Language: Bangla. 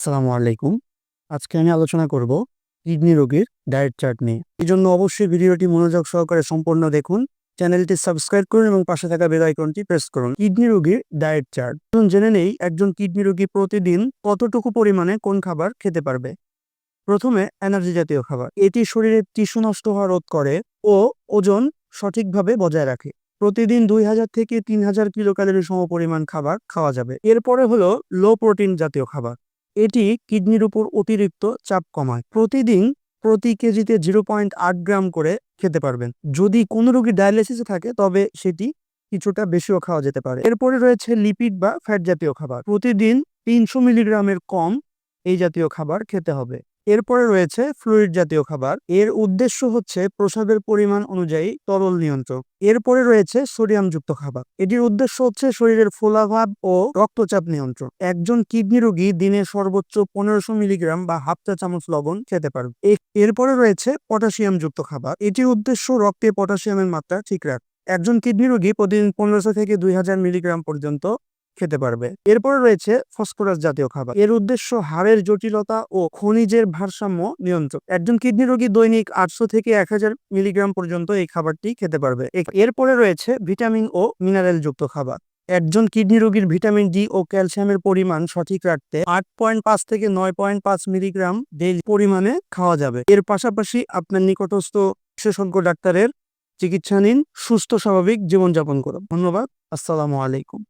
আসসালামু আলাইকুম। আজকে আমি আলোচনা করব কিডনি রোগীর ডায়েট চার্ট নিয়ে। এই জন্য অবশ্যই ভিডিওটি মনোযোগ সহকারে সম্পূর্ণ দেখুন, চ্যানেলটি সাবস্ক্রাইব করুন এবং পাশে থাকা বেল আইকনটি প্রেস করুন। কিডনি রোগীর ডায়েট চার্ট এখন জেনে নেই একজন কিডনি রোগী প্রতিদিন কতটুকু পরিমাণে কোন খাবার খেতে পারবে। প্রথমে এনার্জি জাতীয় খাবার। এটি শরীরের টিস্যু নষ্ট হওয়া রোধ করে ও ওজন সঠিকভাবে বজায় রাখে। প্রতিদিন দুই হাজার থেকে তিন হাজার কিলো ক্যালোরি সম পরিমাণ খাবার খাওয়া যাবে। এরপরে হলো লো প্রোটিন জাতীয় খাবার। এটি কিডনির উপর অতিরিক্ত চাপ কমায়। প্রতিদিন প্রতি কেজিতে জিরো পয়েন্ট আট গ্রাম করে খেতে পারবেন। যদি কোনো রোগী ডায়ালিসিসে থাকে, তবে সেটি কিছুটা বেশিও খাওয়া যেতে পারে। এরপরে রয়েছে লিপিড বা ফ্যাট জাতীয় খাবার। প্রতিদিন তিনশো মিলিগ্রামের কম এই জাতীয় খাবার খেতে হবে। এরপরে রয়েছে ফ্লুইড জাতীয় খাবার। এর উদ্দেশ্য হচ্ছে প্রসাবের পরিমাণ অনুযায়ী তরল নিয়ন্ত্রক। এরপরে রয়েছে সোডিয়ামযুক্ত খাবার। এটির উদ্দেশ্য হচ্ছে শরীরের ফোলাভাব ও রক্তচাপ নিয়ন্ত্রণ। একজন কিডনি রোগী দিনে সর্বোচ্চ পনেরোশো মিলিগ্রাম বা হাফ চা চামচ লবণ খেতে পারবে। এরপরে রয়েছে পটাশিয়াম যুক্ত খাবার। এটির উদ্দেশ্য রক্তে পটাশিয়ামের মাত্রা ঠিক রাখ। একজন কিডনি রোগী প্রতিদিন পনেরোশো থেকে দুই হাজার মিলিগ্রাম পর্যন্ত খেতে পারবে। এরপরে রয়েছে ফসফরাস জাতীয় খাবার। এর উদ্দেশ্য হাড়ের জটিলতা ও খনিজের ভারসাম্য নিয়ন্ত্রণ একজন কিডনি রোগী দৈনিক আটশো থেকে এক হাজার মিলিগ্রাম পর্যন্ত এই খাবারটি খেতে পারবে। এরপরে রয়েছে ভিটামিন ও মিনারেল যুক্ত খাবার। একজন কিডনি রোগীর ভিটামিন ডি ও ক্যালসিয়ামের পরিমাণ সঠিক রাখতে আট পয়েন্ট পাঁচ থেকে নয় পয়েন্ট পাঁচ মিলিগ্রাম ডেইলি পরিমাণে খাওয়া যাবে। এর পাশাপাশি আপনার নিকটস্থ বিশেষজ্ঞ ডাক্তারের চিকিৎসা নিন। সুস্থ, স্বাভাবিক জীবনযাপন করুন। ধন্যবাদ। আসসালামু আলাইকুম।